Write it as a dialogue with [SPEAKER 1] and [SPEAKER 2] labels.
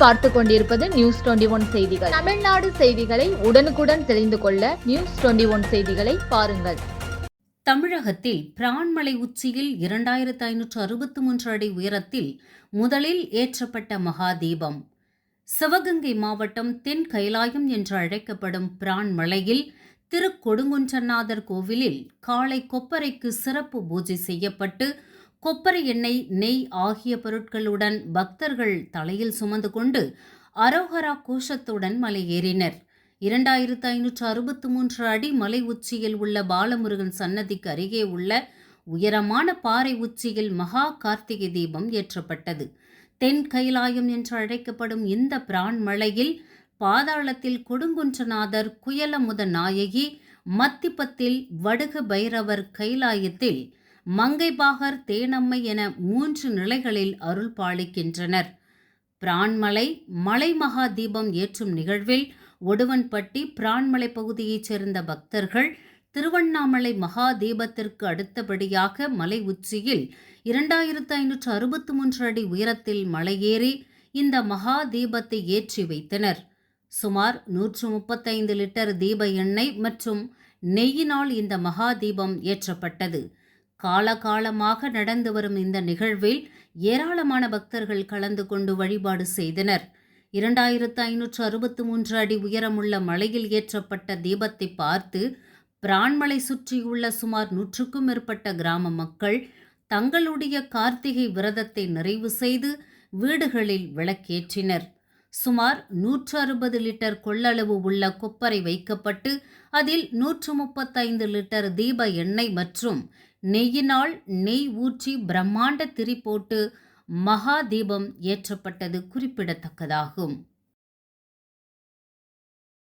[SPEAKER 1] பார்த்து கொண்டிருப்பது news twenty one செய்திகள். தமிழ்நாடு செய்திகளை உடனுக்குடன் தெரிந்து கொள்ள நியூஸ் டுவெண்டி ஒன் செய்திகளை பாருங்கள்.
[SPEAKER 2] தமிழகத்தில் பிரான்மலை உச்சியில் இரண்டாயிரத்து ஐநூற்று அறுபத்து மூன்று அடி உயரத்தில் முதலில் ஏற்றப்பட்ட மகாதீபம். சிவகங்கை மாவட்டம் தென் கைலாயம் என்று அழைக்கப்படும் பிரான்மலையில் திருக்கொடுங்குன்றநாதர் கோவிலில் காலை கொப்பரைக்கு சிறப்பு பூஜை செய்யப்பட்டு கொப்பரை எண்ணெய் நெய் ஆகிய பொருட்களுடன் பக்தர்கள் தலையில் சுமந்து கொண்டு அரோகரா கோஷத்துடன் மலையேறினர் இரண்டாயிரத்து ஐநூற்று அறுபத்து மூன்று அடி மலை உச்சியில் உள்ள பாலமுருகன் சன்னதிக்கு அருகே உள்ள உயரமான பாறை உச்சியில் மகா கார்த்திகை தீபம் ஏற்றப்பட்டது. தென் கைலாயம் என்று அழைக்கப்படும் இந்த பிரான் மலையில் பாதாளத்தில் கொடுங்குன்றநாதர் குயலமுத நாயகி மத்திப்பத்தில் வடுக பைரவர் கைலாயத்தில் மங்கைபாகர் தேனம்மை என மூன்று நிலைகளில் அருள் பாலிக்கின்றனர். பிரான்மலை மலை மகா தீபம் ஏற்றும் நிகழ்வில் ஒடுவன்பட்டி பிரான்மலை பகுதியைச் சேர்ந்த பக்தர்கள் திருவண்ணாமலை மகா தீபத்திற்கு அடுத்தபடியாக மலை உச்சியில் இரண்டாயிரத்து ஐநூற்று அறுபத்து மூன்று அடி உயரத்தில் மலையேறி இந்த மகா தீபத்தை ஏற்றி வைத்தனர். சுமார் நூற்று முப்பத்தைந்து லிட்டர் தீப எண்ணெய் மற்றும் நெய்யினால் இந்த மகா தீபம் ஏற்றப்பட்டது. காலகாலமாக நடந்து வரும் இந்த நிகழ்வில் ஏராளமான பக்தர்கள் கலந்து கொண்டு வழிபாடு செய்தனர். இரண்டாயிரத்து ஐநூற்று அறுபத்து மூன்று அடி உயரமுள்ள மலையில் ஏற்றப்பட்ட தீபத்தை பார்த்து பிரான்மலை சுற்றியுள்ள சுமார் நூற்றுக்கும் மேற்பட்ட கிராம மக்கள் தங்களுடைய கார்த்திகை விரதத்தை நிறைவு செய்து வீடுகளில் விளக்கேற்றினர். சுமார் நூற்று அறுபது லிட்டர் கொள்ளளவு உள்ள கொப்பரை வைக்கப்பட்டு அதில் நூற்று முப்பத்தைந்து லிட்டர் தீப எண்ணெய் மற்றும் நெய்யினால் நெய் ஊற்றி பிரம்மாண்ட திரி போட்டு மகா தீபம் ஏற்றப்பட்டது குறிப்பிடத்தக்கதாகும்.